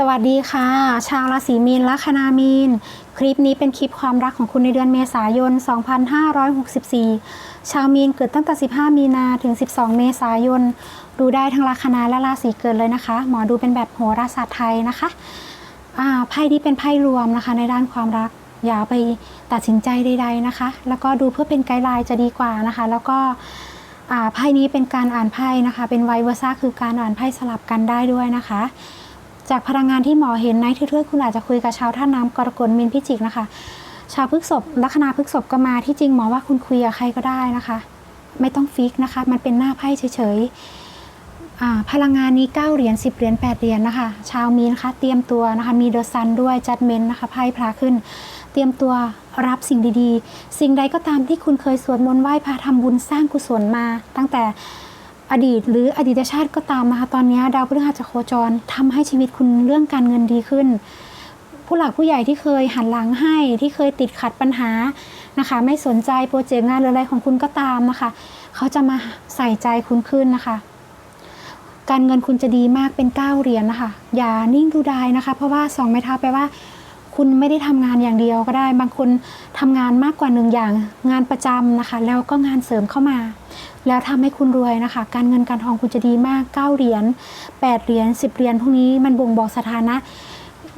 สวัสดีค่ะ ชาวราศีมีนลัคนามีน คลิปนี้เป็นคลิปความรักของคุณในเดือนเมษายน 2564 ชาวมีนเกิดตั้งแต่ 15 มีนาถึง 12 เมษายน ดูได้ทั้งลัคนาและราศีเกิดเลยนะคะ หมอดูเป็นแบบโหราศาสตร์ไทยนะคะอ่าไพ่นี้เป็นไพ่รวมนะคะ ในด้านความรักอย่าไปตัดสินใจใด ๆนะคะ แล้วก็ดูเพื่อเป็นไกด์ไลน์จะดีกว่านะคะ แล้วก็ไพ่นี้เป็นการอ่านไพ่นะคะ เป็นไวเวอร์ซ่าคือการอ่านไพ่สลับกันได้ด้วยนะคะ จากพลังงานที่หมอเห็นในทื่อๆคุณอาจจะคุยกับชาวท่าน้ำกรกฎมินพิจิกนะคะ ชาวพฤกษภลัคนาพฤกษภก็มาที่จริงหมอว่าคุณคุยกับใครก็ได้นะคะ ไม่ต้องฟิกนะคะ มันเป็นหน้าไพ่เฉยๆพลังงานนี้ 9 เหรียญ 10 เหรียญ 8 เหรียญนะคะ ชาวมีนนะคะเตรียมตัวนะคะ มีเดอะซันด้วยจัดเมนนะคะไพ่พระขึ้น เตรียมตัวรับสิ่งดีๆ สิ่งใดก็ตามที่คุณเคยสวดมนต์ไหว้พระทำบุญสร้างกุศลมา ตั้งแต่ อดีตหรืออดีตชาติก็ตามนะคะตอนนี้ดาวพฤหัสจะโคจรทำให้ชีวิตคุณเรื่องการเงินดีขึ้น ผู้หลักผู้ใหญ่ที่เคยหันหลังให้ที่เคยติดขัดปัญหานะคะ ไม่สนใจโปรเจกต์งานหรืออะไรของคุณก็ตามนะคะ เขาจะมาใส่ใจคุณขึ้นนะคะ การเงินคุณจะดีมากเป็น9เหรียญนะคะ อย่านิ่งดูดายนะคะ เพราะว่าสองไม้เท้าแปลว่า คุณไม่ได้ทำงานอย่างเดียวก็ได้ บางคนทำงานมากกว่าหนึ่งอย่าง งานประจำนะคะ แล้วก็งานเสริมเข้ามา แล้วทำให้คุณรวยนะคะ การเงินการทองคุณจะดีมาก9เหรียญ8เหรียญ10เหรียญพวกนี้มันบ่งบอกสถานะ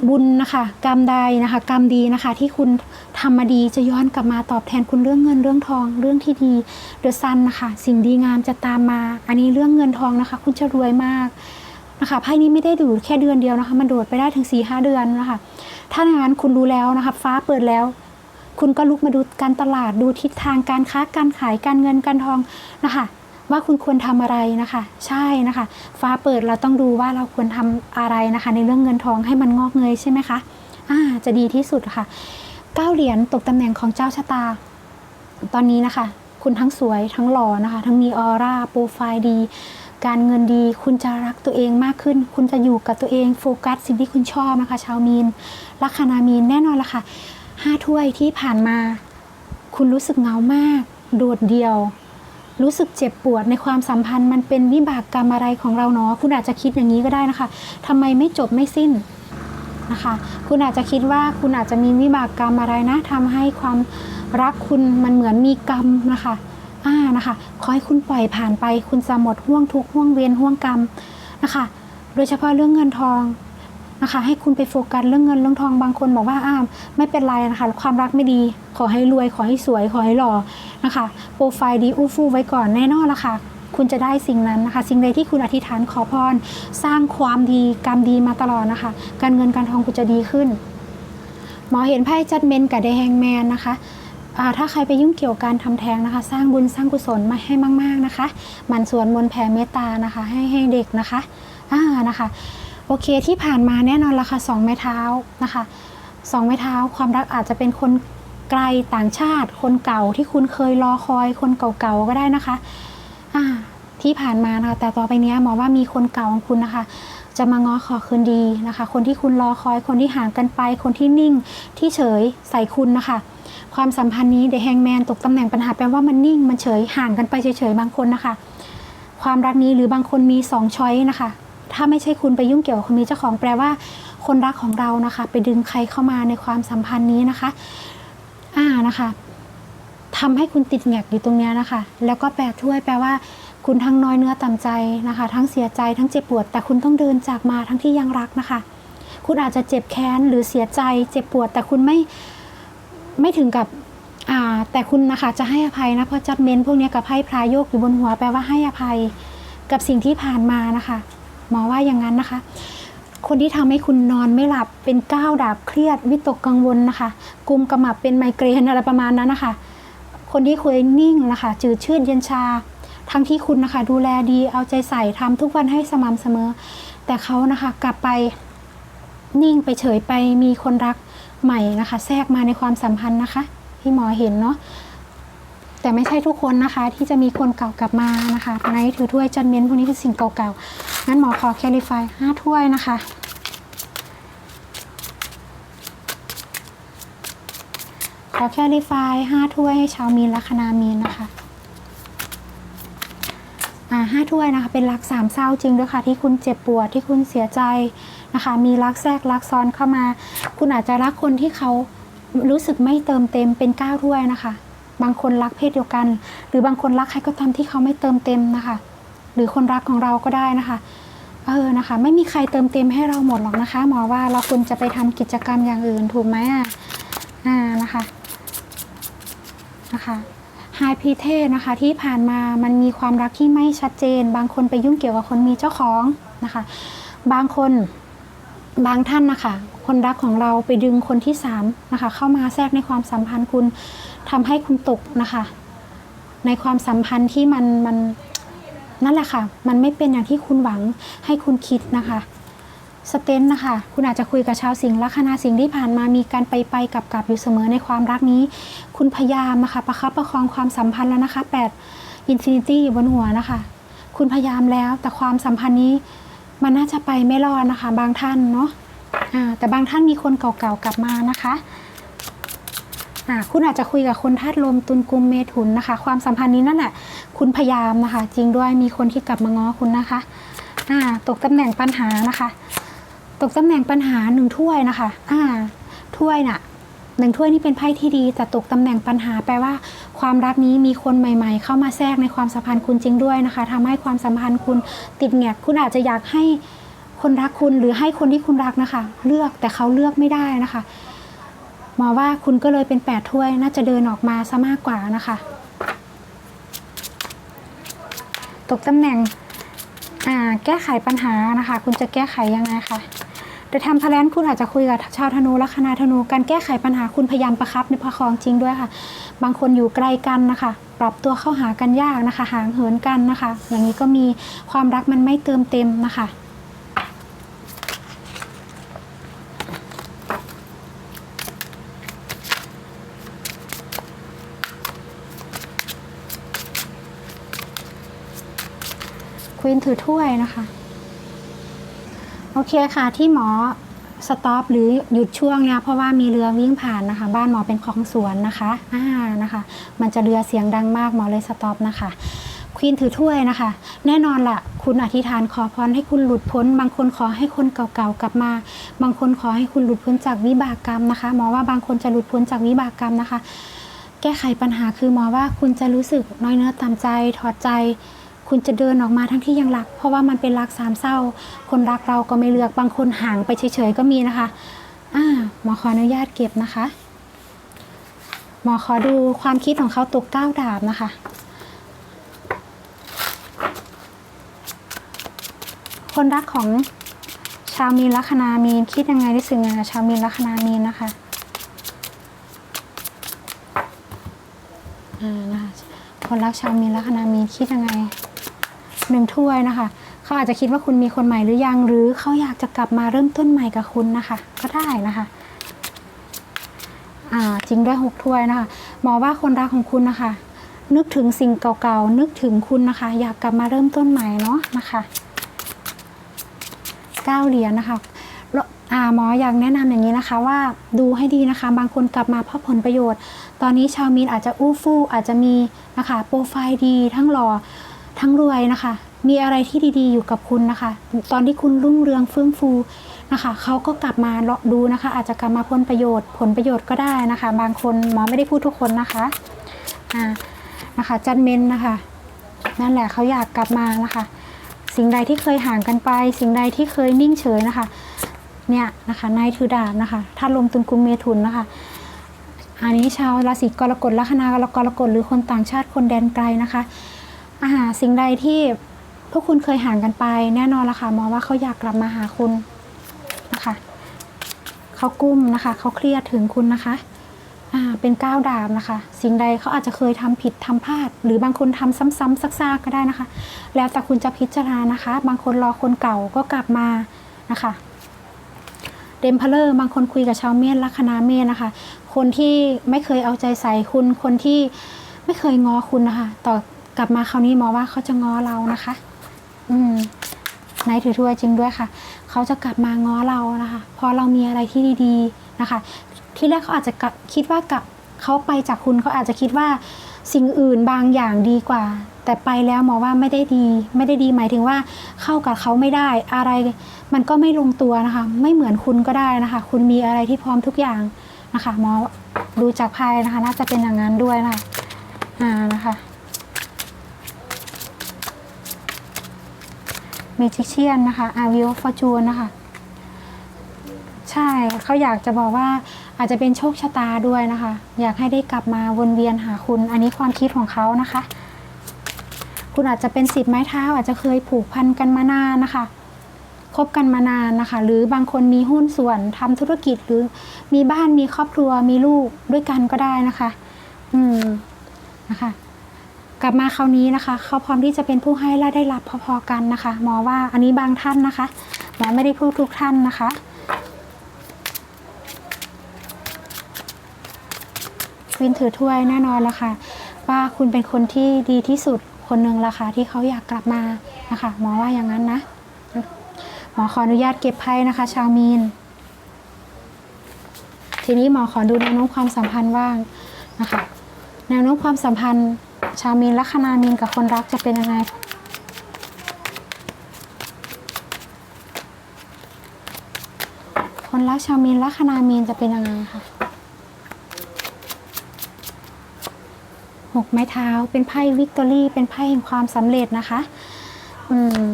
บุญนะคะกรรมใดนะคะ กรรมดีนะคะ ที่คุณทำมาดีจะย้อนกลับมาตอบแทนคุณเรื่องเงินเรื่องทอง เรื่องที่ดีเดอะซันนะคะ สิ่งดีงามจะตามมา อันนี้เรื่องเงินทองนะคะ คุณจะรวยมากนะคะไพ่นี้ไม่ได้ดูแค่เดือนเดียวนะคะ มันโดดไปได้ถึง4ีหเดือนนะคะ ถ้าอย่างนั้นคุณรู้แล้วนะคะ ฟ้าเปิดแล้ว คุณก็ลุกมาดูการตลาดดูทิศทางการค้าการขายการเงินการทองนะคะว่าคุณควรทำอะไรนะคะ ใช่นะคะ ฟ้าเปิดเราต้องดูว่าเราควรทำอะไรนะคะ ในเรื่องเงินทองให้มันงอกเงยใช่ไหมคะอ่าจะดีที่สุดค่ะเก้าเหรียญตกตำแหน่งของเจ้าชะตา ตอนนี้นะคะ คุณทั้งสวยทั้งหล่อนะคะ ทั้งมีออร่าโปรไฟล์ดี การเงินดีคุณจะรักตัวเองมากขึ้น คุณจะอยู่กับตัวเองโฟกัสสิ่งที่คุณชอบนะคะชาวมีนลัคนามีนแน่นอนละค่ะห้าถ้วยที่ผ่านมา คุณรู้สึกเหงามาก โดดเดี่ยว รู้สึกเจ็บปวดในความสัมพันธ์มันเป็นวิบากกรรมอะไรของเราเนาะคุณอาจจะคิดอย่างนี้ก็ได้นะคะทำไมไม่จบไม่สิ้นนะคะ คุณอาจจะคิดว่าคุณอาจจะมีวิบากกรรมอะไรนะทำให้ความรักคุณมันเหมือนมีกรรมนะคะ อ่านะคะ ขอให้คุณปล่อยผ่านไป คุณจะหมดห่วงทุกห่วงเวียนห่วงกรรมนะคะ โดยเฉพาะเรื่องเงินทองนะคะ ให้คุณไปโฟกัสเรื่องเงินเรื่องทองบางคนบอกว่าอ้าวไม่เป็นไรนะคะ ความรักไม่ดี ขอให้รวย ขอให้สวย ขอให้หล่อนะคะ โปรไฟล์ดีอู้ฟู่ไว้ก่อนแน่นอนละค่ะคุณจะได้สิ่งนั้นนะคะ สิ่งใดที่คุณอธิษฐานขอพร สร้างความดีกรรมดีมาตลอดนะคะ การเงินการทองคุณจะดีขึ้น หมอเห็นไพ่จัดเมนกับเดแฮงแมนนะคะ ถ้าใครไปยุ่งเกี่ยวกับการทำแท้งนะคะ สร้างบุญสร้างกุศลมาให้มาก ๆนะคะ มันสวนมนแผ่เมตตานะคะ ให้ให้เด็กนะคะอ่านะคะ โอเคที่ผ่านมาแน่นอนละค่ะสองไม้เท้านะคะสองไม้เท้าความรักอาจจะเป็นคนไกลต่างชาติ คนเก่าที่คุณเคยรอคอย คนเก่าๆก็ได้นะคะอ่าที่ผ่านมานะคะแต่ต่อไปนี้หมอว่ามีคนเก่าของคุณนะคะจะมาง้อขอคืนดีนะคะ คนที่คุณรอคอย คนที่ห่างกันไป คนที่นิ่งที่เฉยใส่คุณนะคะ ความสัมพันธ์นี้เดแฮงแมนตกตำแหน่งปัญหาแปลว่ามันนิ่ง มันเฉยห่างกันไปเฉยๆบางคนนะคะ ความรักนี้หรือบางคนมีสองช้อยนะคะ ถ้าไม่ใช่คุณไปยุ่งเกี่ยวกับคนมีเจ้าของแปลว่า คนรักของเรานะคะ ไปดึงใครเข้ามาในความสัมพันธ์นี้นะคะอ่านะคะทำให้คุณติดแงกอยู่ตรงเนี้ยนะคะ แล้วก็แปลถ้วยแปลว่า คุณทั้งน้อยเนื้อต่ำใจนะคะ ทั้งเสียใจทั้งเจ็บปวด แต่คุณต้องเดินจากมาทั้งที่ยังรักนะคะ คุณอาจจะเจ็บแค้นหรือเสียใจ เจ็บปวด แต่คุณไม่ ไม่ถึงกับอ่าแต่คุณนะคะจะให้อภัยนะเพราะจัดเมนพวกนี้กับไพ่พรายโยกอยู่บนหัวแปลว่าให้อภัยกับสิ่งที่ผ่านมานะคะหมอว่าอย่างนั้นนะคะ คนที่ทำให้คุณนอนไม่หลับเป็นก้าวดาบเครียดวิตกกังวลนะคะกุมกระหมับเป็นไมเกรนอะไรประมาณนั้นนะคะ คนที่เคยนิ่งนะคะจืดชืดเย็นชา ทั้งที่คุณนะคะ ดูแลดีเอาใจใส่ทำทุกวันให้สม่ำเสมอ แต่เขานะคะกลับไปนิ่งไปเฉยไปมีคนรัก ใหม่นะคะ แทรกมาในความสัมพันธ์นะคะ ที่หมอเห็นเนาะแต่ไม่ใช่ทุกคนนะคะ ที่จะมีคนเก่ากลับมานะคะในถือถ้วยจันเมนพวกนี้คือสิ่งเก่าๆงั้นหมอขอแคลิฟายห้าถ้วยนะคะขอแคลิฟายห้าถ้วยให้ชาวมีนละคณามีนนะคะ อ่าห้าถ้วยนะคะ เป็นรักสามเศร้าจริงด้วยค่ะ ที่คุณเจ็บปวดที่คุณเสียใจ นะคะ มีรักแทรกรักซ้อนเข้ามา คุณอาจจะรักคนที่เขารู้สึกไม่เติมเต็มเป็นก้าวถ้วยนะคะ บางคนรักเพศเดียวกัน หรือบางคนรักใครก็ตามที่เขาไม่เติมเต็มนะคะ หรือคนรักของเราก็ได้นะคะเออนะคะ ไม่มีใครเติมเต็มให้เราหมดหรอกนะคะ หมอว่าเราควรจะไปทำกิจกรรมอย่างอื่นถูกไหมอะอ่านะคะนะคะไฮพีเทสนะคะที่ผ่านมามันมีความรักที่ไม่ชัดเจน บางคนไปยุ่งเกี่ยวกับคนมีเจ้าของนะคะ บางคน บางท่านนะคะ คนรักของเราไปดึงคนที่สามนะคะเข้ามาแทรกในความสัมพันธ์คุณทำให้คุณตกนะคะ ในความสัมพันธ์ที่มันมันนั่นแหละค่ะ มันไม่เป็นอย่างที่คุณหวังให้คุณคิดนะคะสเตนนะคะ คุณอาจจะคุยกับชาวสิงห์ลัคนาสิงห์ที่ผ่านมามีการไปไปกลับกลับอยู่เสมอในความรักนี้ คุณพยายามนะคะประคับประคองความสัมพันธ์แล้วนะคะ8อินฟินิตี้อยู่บนหัวนะคะ คุณพยายามแล้วแต่ความสัมพันธ์นี้ มันน่าจะไปไม่รอดนะคะ บางท่านเนาะอ่าแต่บางท่านมีคนเก่าๆกลับมานะคะอ่าคุณอาจจะคุยกับคนธาตุลมตุลกุมเมถุนนะคะ ความสัมพันธ์นี้นั่นแหละคุณพยายามนะคะ จริงด้วยมีคนที่กลับมาง้อคุณนะคะอ่าตกตำแหน่งปัญหานะคะ ตกตำแหน่งปัญหาหนึ่งถ้วยนะคะอ่าถ้วยน่ะ หนึ่งถ้วยนี่เป็นไพ่ที่ดีแต่ตกตำแหน่งปัญหาแปลว่า ความรักนี้มีคนใหม่ ๆ เข้ามาแทรกในความสัมพันธ์คุณจริงด้วยนะคะทำให้ความสัมพันธ์คุณติดแงกคุณอาจจะอยากให้คนรักคุณหรือให้คนที่คุณรักนะคะ เลือกแต่เขาเลือกไม่ได้นะคะหมอว่าคุณก็เลยเป็นแปดถ้วยน่าจะเดินออกมาซะมากกว่านะคะ ตกตำแหน่งแก้ไขปัญหานะคะ คุณจะแก้ไขยังไงคะ แต่ทำทะเลนคุณอาจจะคุยกับชาวธนูลัคนาธนู การแก้ไขปัญหาคุณพยายามประครับในประคองจริงด้วยค่ะ บางคนอยู่ไกลกันนะคะ ปรับตัวเข้าหากันยากนะคะ ห่างเหินกันนะคะ อย่างนี้ก็มีความรักมันไม่เติมเต็มนะคะควีนถือถ้วยนะคะ โอเคค่ะที่หมอสต็อปหรือหยุดช่วงเนี่ยเพราะว่ามีเรือวิ่งผ่านนะคะ บ้านหมอเป็นคลองสวนนะคะอ่านะคะ มันจะเรือเสียงดังมากหมอเลยสต็อปนะคะควีนถือถ้วยนะคะ แน่นอนละ่ะ คุณอธิษฐานขอพรให้คุณหลุดพ้น บางคนขอให้คนเก่าๆกลับมา บางคนขอให้คุณหลุดพ้นจากวิบากกรรมนะคะหมอว่าบางคนจะหลุดพ้นจากวิบากกรรมนะคะ แก้ไขปัญหาคือหมอว่าคุณจะรู้สึกน้อยเนื้อต่ำใจถอดใจ คุณจะเดินออกมาทั้งที่ยังรัก เพราะว่ามันเป็นรักสามเศร้า คนรักเราก็ไม่เลือกบางคนห่างไปเฉยๆก็มีนะคะอ่าหมอขออนุญาตเก็บนะคะ หมอขอดูความคิดของเขาตกเก้าดาบนะคะ คนรักของชาวมีนลัคนามีนคิดยังไงรู้สึกยังไงกับชาวมีนลัคนามีนนะคะอ่านะคะคนรักชาวมีนลัคนามีนคิดยังไง หนึ่งถ้วยนะคะ เขาอาจจะคิดว่าคุณมีคนใหม่หรือยัง หรือเขาอยากจะกลับมาเริ่มต้นใหม่กับคุณนะคะ ก็ได้นะคะอ่าจริงด้วยหกถ้วยนะคะ หมอว่าคนรักของคุณนะคะ นึกถึงสิ่งเก่าๆ นึกถึงคุณนะคะ อยากกลับมาเริ่มต้นใหม่เนาะนะคะเก้าเหรียญนะคะอ่าหมออยากแนะนำอย่างนี้นะคะว่าดูให้ดีนะคะ บางคนกลับมาเพราะผลประโยชน์ ตอนนี้ชาวมีนอาจจะอู้ฟู่อาจจะมีนะคะโปรไฟล์ดีทั้งหล่อ ทั้งรวยนะคะ มีอะไรที่ดีๆ อยู่กับคุณนะคะ ตอนที่คุณรุ่งเรืองเฟื่องฟูนะคะเขาก็กลับมาเลาะดูนะคะ อาจจะกลับมาผลประโยชน์ ผลประโยชน์ก็ได้นะคะ บางคนหมอไม่ได้พูดทุกคนนะคะอ่านะคะ จันเมนนะคะ นั่นแหละเขาอยากกลับมานะคะ สิ่งใดที่เคยห่างกันไป สิ่งใดที่เคยนิ่งเฉยนะคะ เนี่ยนะคะนายถือดาบนะคะถ้าลมตุนกุมเมถุนนะคะอันนี้ชาวราศีกรกฎลัคนากรกฎหรือคนต่างชาติคนแดนไกลนะคะ อาหาสิ่งใดที่พวกคุณเคยห่างกันไป แน่นอนละค่ะมองว่าเขาอยากกลับมาหาคุณนะคะเขากุ้มนะคะเขาเครียดถึงคุณนะคะอ่าเป็นก้าวดาบนะคะ สิ่งใดเขาอาจจะเคยทำผิดทำพลาด หรือบางคนทำซ้ำๆซากๆก็ได้นะคะ แล้วแต่คุณจะพิจารณานะคะ บางคนรอคนเก่าก็กลับมานะคะเดมเพลเลอร์บางคนคุยกับชาวเมียนลัคนาเมียนนะคะ คนที่ไม่เคยเอาใจใส่คุณคนที่ไม่เคยง้อคุณนะคะ ต่อ กลับมาคราวนี้หมอว่าเขาจะง้อเรานะคะ อืมนายถือถ้วยจริงด้วยค่ะ เขาจะกลับมาง้อเรานะคะเพราะเรามีอะไรที่ดีๆนะคะ ที่แรกเขาอาจจะกลับคิดว่ากลับเขาไปจากคุณเขาอาจจะคิดว่าสิ่งอื่นบางอย่างดีกว่า แต่ไปแล้วหมอว่าไม่ได้ดี ไม่ได้ดีหมายถึงว่าเข้ากับเขาไม่ได้ อะไรมันก็ไม่ลงตัวนะคะ ไม่เหมือนคุณก็ได้นะคะ คุณมีอะไรที่พร้อมทุกอย่างนะคะหมอดูจากไพ่นะคะ น่าจะเป็นอย่างนั้นด้วยนะคะอ่านะคะ เมจิเชียนนะคะอาวิโอฟอร์จูนนะคะ ใช่เขาอยากจะบอกว่าอาจจะเป็นโชคชะตาด้วยนะคะ อยากให้ได้กลับมาวนเวียนหาคุณ อันนี้ความคิดของเขานะคะ คุณอาจจะเป็นสิทธิ์ไม้เท้า อาจจะเคยผูกพันกันมานานนะคะคบกันมานานนะคะ หรือบางคนมีหุ้นส่วนทำธุรกิจหรือมีบ้านมีครอบครัวมีลูกด้วยกันก็ได้นะคะ อืมนะคะ กลับมาคราวนี้นะคะ เขาพร้อมที่จะเป็นผู้ให้และได้รับพอๆกันนะคะ หมอว่าอันนี้บางท่านนะคะหมอไม่ได้พูดทุกท่านนะคะ วินถือถ้วยแน่นอนละค่ะ ว่าคุณเป็นคนที่ดีที่สุดคนหนึ่งละค่ะที่เขาอยากกลับมานะคะหมอว่าอย่างนั้นนะหมอขออนุญาตเก็บไพ่นะคะ ชาวมีน ทีนี้หมอขอดูแนวโน้มความสัมพันธ์ว่างนะคะแนวโน้มความสัมพันธ์ ชาวมีนลัคนามีนกับคนรักจะเป็นยังไง คนรักชาวมีนลัคนามีนจะเป็นยังไงคะหกไม้เท้าเป็นไพ่วิกตอรี่ เป็นไพ่แห่งความสำเร็จนะคะ อืม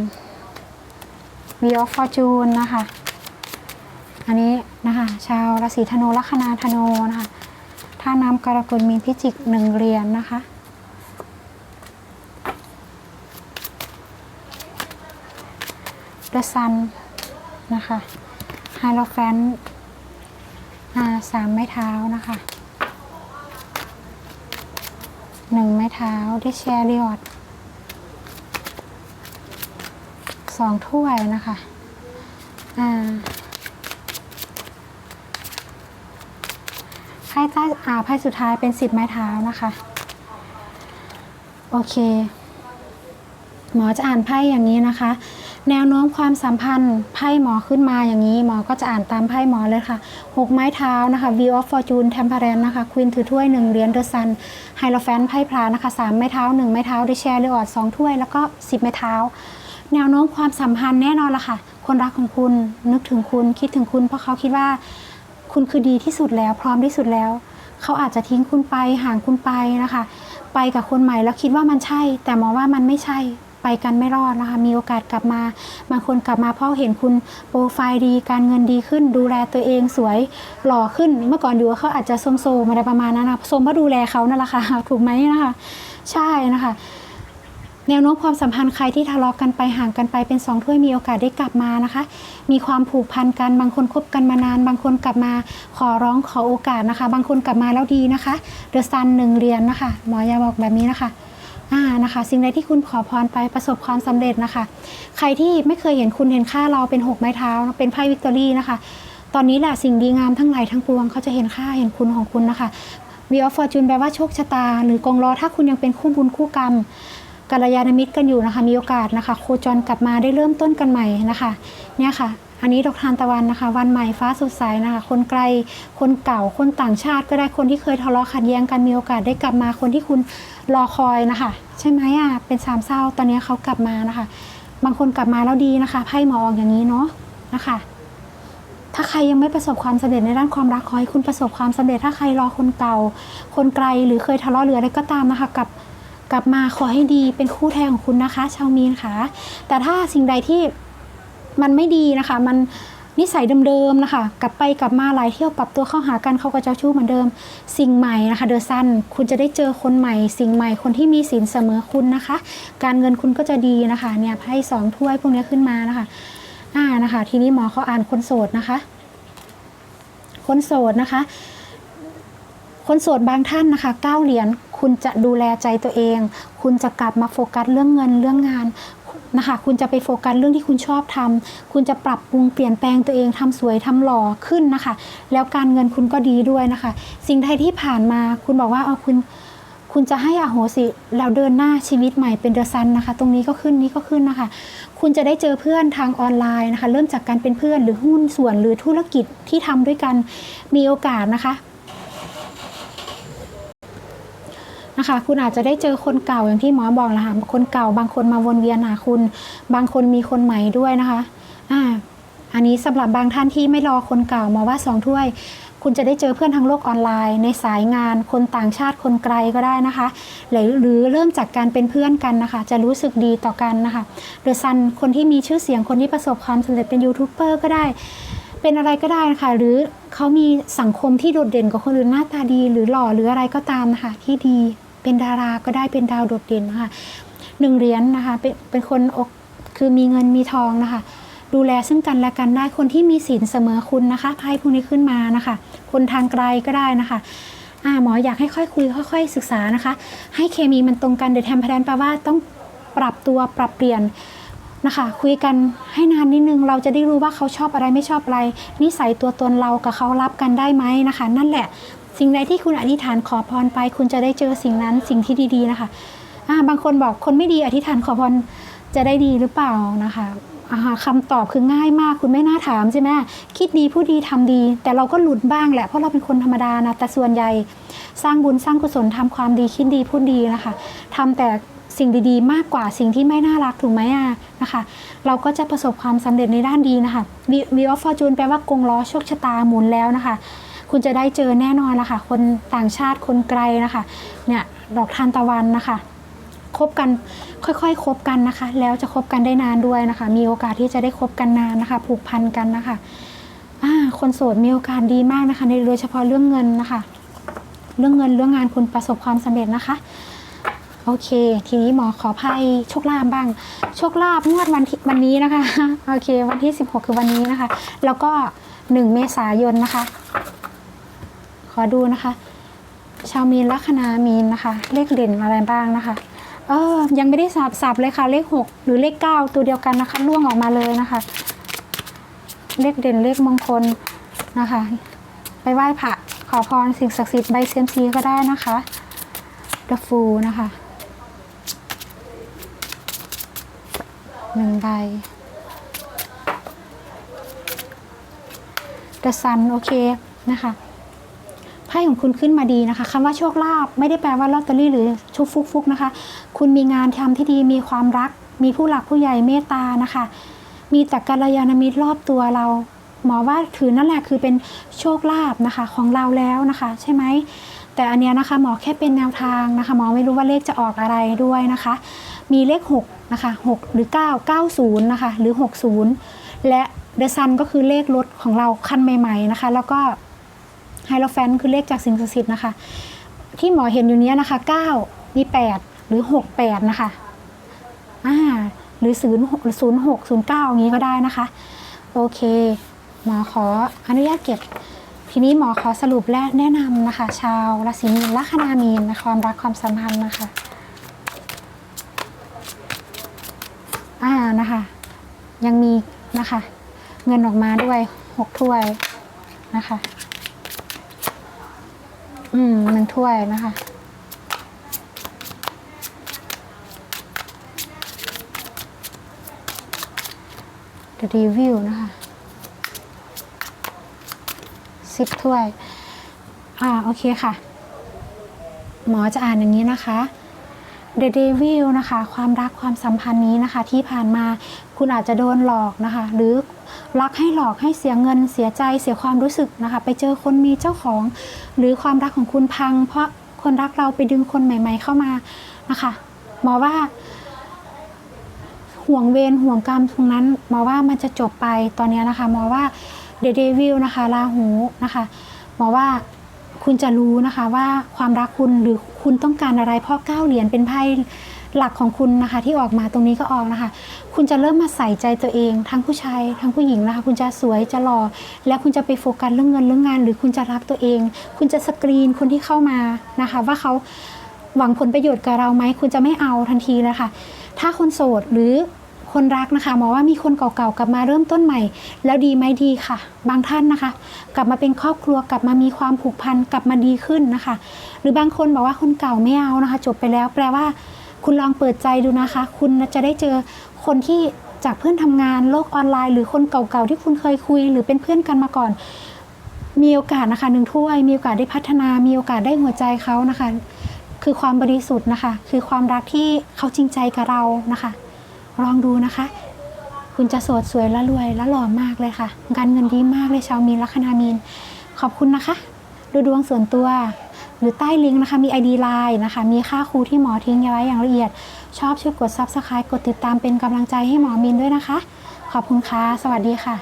วีออฟฟอร์จูนนะคะ อันนี้นะคะ ชาวราศีธนูลัคนาธนูนะคะท่าน้ำกรกฎมีนพิจิกหนึ่งเหรียญนนะคะ The Sun นะคะไฮโลแฟนสามไม้เท้านะคะหนึ่งไม้เท้าด้แชร์ริออดสองถ้วยนะคะอ่าไพ่ใต้อ่าไพ่สุดท้ายเป็นสิบไม้เท้านะคะ โอเค หมอจะอ่านไพ่อย่างนี้นะคะ แนวโน้มความสัมพันธ์ไพ่หมอขึ้นมาอย่างนี้ หมอก็จะอ่านตามไพ่หมอเลยค่ะหกไม้เท้านะคะ View of Fortune Temperance นะคะ Queen ถือถ้วยหนึ่งเหรียญ The Sun ไฮโลแฟนไพ่พลานะคะสามไม้เท้าหนึ่งไม้เท้าได้แชร์เรออดสองถ้วย แล้วก็สิบไม้เท้า แนวโน้มความสัมพันธ์แน่นอนละค่ะ คนรักของคุณนึกถึงคุณคิดถึงคุณ เพราะเขาคิดว่าคุณคือดีที่สุดแล้วพร้อมที่สุดแล้ว เขาอาจจะทิ้งคุณไปห่างคุณไปนะคะ ไปกับคนใหม่แล้วคิดว่ามันใช่ แต่หมอว่ามันไม่ใช่ ไปกันไม่รอดนะคะมีโอกาสกลับมา บางคนกลับมาเพราะเห็นคุณโปรไฟล์ดีการเงินดีขึ้น ดูแลตัวเองสวยหล่อขึ้น เมื่อก่อนอยู่เขาอาจจะโซมโซมอะไรประมาณนั้นนะโซมเพราะดูแลเขานั่นแหละค่ะถูกไหมนะคะ ใช่นะคะแนวโน้มความสัมพันธ์ใครที่ทะเลาะกันไปห่างกันไปเป็นสองถ้วยมีโอกาสได้กลับมานะคะ มีความผูกพันกันบางคนคบกันมานาน บางคนกลับมาขอร้องขอโอกาสนะคะ บางคนกลับมาแล้วดีนะคะเดอะซันหนึ่งเรียนนะคะ หมอยาบอกแบบนี้นะคะ นะคะ สิ่งใดที่คุณขอพรไปประสบความสำเร็จนะคะ ใครที่ไม่เคยเห็นคุณเห็นค่าเราเป็นหกไม้เท้าเป็นไพ่วิกตอรี่นะคะ ตอนนี้แหละสิ่งดีงามทั้งหลายทั้งปวงเขาจะเห็นค่าเห็นคุณของคุณนะคะวีออฟฟอร์จูนแปลว่าโชคชะตา หรือกองล้อถ้าคุณยังเป็นคู่บุญคู่กรรมกัลยาณมิตรกันอยู่นะคะ มีโอกาสนะคะ โคจรกลับมาได้เริ่มต้นกันใหม่นะคะ เนี่ยค่ะ อันนี้ดอกทานตะวันนะคะ วันใหม่ฟ้าสดใสนะคะ คนไกลคนเก่าคนต่างชาติก็ได้คนที่เคยทะเลาะขัดแย้งกันมีโอกาสได้กลับมาคนที่คุณรอคอยนะคะ ใช่ไหมอะเป็นสามเศร้าตอนนี้เขากลับมานะคะ บางคนกลับมาแล้วดีนะคะไพ่หมอออกอย่างนี้เนาะนะคะ ถ้าใครยังไม่ประสบความสำเร็จในด้านความรักขอให้คุณประสบความสำเร็จ ถ้าใครรอคนเก่า คนไกลหรือเคยทะเลาะหรืออะไรก็ตามนะคะกับกลับมาขอให้ดีเป็นคู่แท้ของคุณนะคะ ชาวมีนค่ะ แต่ถ้าสิ่งใดที่ มันไม่ดีนะคะ มันนิสัยเดิมๆนะคะ กลับไปกลับมาหลายเที่ยวปรับตัวเข้าหากันเขาก็เจ้าชู้เหมือนเดิม สิ่งใหม่นะคะ เดอะซันคุณจะได้เจอคนใหม่ สิ่งใหม่คนที่มีศีลเสมอคุณนะคะ การเงินคุณก็จะดีนะคะ เนี่ยให้สองถ้วยพวกนี้ขึ้นมานะคะอ่านะคะ ทีนี้หมอเขาอ่านคนโสดนะคะ คนโสดนะคะ คนโสดบางท่านนะคะเก้าเหรียญคุณจะดูแลใจตัวเอง คุณจะกลับมาโฟกัสเรื่องเงินเรื่องงาน นะคะ คุณจะไปโฟกัสเรื่องที่คุณชอบทำคุณจะปรับปรุงเปลี่ยนแปลงตัวเองทำสวยทำหล่อขึ้นนะคะ แล้วการเงินคุณก็ดีด้วยนะคะ สิ่งใดที่ผ่านมาคุณบอกว่าเอาคุณคุณจะให้อโหสิแล้วเดินหน้าชีวิตใหม่เป็นเดอะซันนะคะ ตรงนี้ก็ขึ้นนี้ก็ขึ้นนะคะ คุณจะได้เจอเพื่อนทางออนไลน์นะคะ เริ่มจากการเป็นเพื่อนหรือหุ้นส่วนหรือธุรกิจที่ทำด้วยกันมีโอกาสนะคะ นะคะ คุณอาจจะได้เจอคนเก่าอย่างที่หมอบอกแหละค่ะคนเก่า บางคนมาวนเวียนหาคุณ บางคนมีคนใหม่ด้วยนะคะอ่าอันนี้สำหรับบางท่านที่ไม่รอคนเก่าหมอว่าสองถ้วย คุณจะได้เจอเพื่อนทางโลกออนไลน์ ในสายงาน คนต่างชาติคนไกลก็ได้นะคะ หรือหรือเริ่มจากการเป็นเพื่อนกันนะคะ จะรู้สึกดีต่อกันนะคะเดอะซันคนที่มีชื่อเสียงคนที่ประสบความสำเร็จเป็นยูทูบเบอร์ก็ได้เป็นอะไรก็ได้นะคะหรือเขามีสังคมที่โดดเด่นกว่าคนอื่นหน้าตาดี หรือหล่อหรืออะไรก็ตามนะคะที่ดี เป็นดาราก็ได้เป็นดาวโดดเด่นนะคะหนึ่งเหรียญนะคะเป็นเป็นคนอกคือมีเงินมีทองนะคะ ดูแลซึ่งกันและกันได้คนที่มีศีลเสมอคุณนะคะไพ่พวกนี้ขึ้นมานะคะ คนทางไกลก็ได้นะคะอ่าหมออยากให้ค่อยคุยค่อย ๆ ศึกษานะคะ ให้เคมีมันตรงกันเด e แทมแพนแปลว่าต้องปรับตัวปรับเปลี่ยน นะคะ คุยกันให้นานนิดนึง เราจะได้รู้ว่าเขาชอบอะไรไม่ชอบอะไร นิสัยตัวตนเรากับเขารับกันได้ไหมนะคะ นั่นแหละ สิ่งใดที่คุณอธิษฐานขอพรไป คุณจะได้เจอสิ่งนั้นสิ่งที่ดีๆนะคะาบางคนบอกคนไม่ดีอธิษฐานขอพรจะได้ดีหรือเปล่านะคะอ่าคำตอบคือง่ายมากคุณไม่น่าถามใช่ไหมคิดดีผู้ดีทำดี แต่เราก็หลุดบ้างแหละเพราะเราเป็นคนธรรมดานะแต่ส่วนใหญ่ สร้างบุญสร้างกุศลทำความดีคิดดีพูดดีนะคะทำแต่ สิ่งดีๆ มากกว่าสิ่งที่ไม่น่ารักถูกไหมอะนะคะ เราก็จะประสบความสำเร็จในด้านดีนะคะวีออฟฟอร์จูนแปลว่ากงล้อโชคชะตาหมุนแล้วนะคะ คุณจะได้เจอแน่นอนนะคะคนต่างชาติคนไกลนะคะเนี่ยดอกทานตะวันนะคะคบกันค่อยๆคบกันนะคะ แล้วจะคบกันได้นานด้วยนะคะ มีโอกาสที่จะได้คบกันนานนะคะ ผูกพันกันนะคะคนโสดมีโอกาสดีมากนะคะ ในโดยเฉพาะเรื่องเงินนะคะ เรื่องเงินเรื่องงานคุณประสบความสำเร็จนะคะ โอเค ทีนี้หมอขอไพ่โชคลาภบ้าง โชคลาภงวดวันที่วันนี้นะคะ โอเค วันที่ 16 คือวันนี้นะคะ แล้วก็ 1 เมษายนนะคะ ขอดูนะคะ ชาวมีนลัคนามีนนะคะ เลขเด่นอะไรบ้างนะคะ เออ ยังไม่ได้สับสับเลยค่ะ เลข 6 หรือเลข 9 ตัวเดียวกันนะคะล่วงออกมาเลยนะคะ เลขเด่นเลขมงคลนะคะ ไปไหว้พระขอพรสิ่งศักดิ์สิทธิ์ใบเซียมซีก็ได้นะคะ The Fool นะคะ หนึ่งใบ The Sun โอเคนะคะไพ่ของคุณขึ้นมาดีนะคะคำว่าโชคลาภไม่ได้แปลว่าลอตเตอรี่หรือชุกฟุกฟุกๆนะคะ คุณมีงานทำที่ดีมีความรัก มีผู้หลักผู้ใหญ่เมตตานะคะ มีแต่กัลยาณมิตรรอบตัวเรา หมอว่าถือนั่นแหละคือเป็นโชคลาภนะคะของเราแล้วนะคะ ใช่ไหมแต่อันเนี้ยนะคะหมอแค่เป็นแนวทางนะคะหมอไม่รู้ว่าเลขจะออกอะไรด้วยนะคะ มีเลข6นะคะ6หรือ 9 90นะคะหรือ 60 และเดอะซันก็คือเลขรถของเราคันใหม่ๆนะคะแล้วก็ไฮโลแฟนคือเลขจากสิ่งศักดิ์สิทธิ์นะคะ ที่หมอเห็นอยู่เนี้ยนะคะ 9 มี 8 หรือ 68 นะคะอ่าหรือ 0 0 6 0 9 อย่างนี้ก็ได้นะคะ โอเค หมอขออนุญาตเก็บ ทีนี้หมอขอสรุปและแนะนำนะคะ ชาวราศีมีนลัคนามีนนความรักความสัมพันธ์นะคะ อ่านะคะ ยังมีนะคะ เงินออกมาด้วยหกถ้วยนะคะ อืมหนึ่งถ้วยนะคะ The Review นะคะสิบถ้วย อ่า โอเคค่ะ หมอจะอ่านอย่างนี้นะคะ The Devil นะคะ ความรักความสัมพันธ์นี้นะคะ ที่ผ่านมาคุณอาจจะโดนหลอกนะคะ หรือรักให้หลอกให้เสียเงินเสียใจเสียความรู้สึกนะคะ ไปเจอคนมีเจ้าของ หรือความรักของคุณพัง เพราะคนรักเราไปดึงคนใหม่ ๆ เข้ามานะคะหมอว่าห่วงเวรห่วงกรรมตรงนั้นหมอว่ามันจะจบไปตอนนี้นะคะหมอว่าเดเดวิลนะคะราหูนะคะหมอว่า คุณจะรู้นะคะว่าความรักคุณหรือคุณต้องการอะไรเพราะเก้าเหรียญเป็นไพ่หลักของคุณนะคะที่ออกมาตรงนี้ก็ออกนะคะ คุณจะเริ่มมาใส่ใจตัวเอง ทั้งผู้ชายทั้งผู้หญิงนะคะ คุณจะสวยจะหล่อแล้วคุณจะไปโฟกัสเรื่องเงินเรื่องงาน หรือคุณจะรักตัวเอง คุณจะสกรีนคนที่เข้ามานะคะ ว่าเขาหวังผลประโยชน์กับเราไหมคุณจะไม่เอาทันทีเลยค่ะ ถ้าคนโสดหรือ คนรักนะคะหมอว่ามีคนเก่าๆกลับมาเริ่มต้นใหม่ แล้วดีไหมดีค่ะ บางท่านนะคะ กลับมาเป็นครอบครัวกลับมามีความผูกพันกลับมาดีขึ้นนะคะ หรือบางคนบอกว่าคนเก่าไม่เอานะคะ จบไปแล้ว แปลว่า คุณลองเปิดใจดูนะคะ คุณจะได้เจอคนที่จากเพื่อนทำงานโลกออนไลน์ หรือคนเก่าๆที่คุณเคยคุย หรือเป็นเพื่อนกันมาก่อน มีโอกาสนะคะหนึ่งถ้วย มีโอกาสได้พัฒนา มีโอกาสได้หัวใจเขานะคะ คือความบริสุทธิ์นะคะ คือความรักที่เขาจริงใจกับเรานะคะ ลองดูนะคะ คุณจะโสดสวยและรวยและหล่อมากเลยค่ะ การเงินดีมากเลยชาวมีนลัคนามีน ขอบคุณนะคะ ดูดวงส่วนตัว หรือใต้ลิงก์นะคะ มี ID Line นะคะ มีค่าครูที่หมอทิ้งไว้อย่างละเอียด ชอบช่วยกด Subscribe กดติดตามเป็นกำลังใจให้หมอมีนด้วยนะคะ ขอบคุณค่ะ สวัสดีค่ะ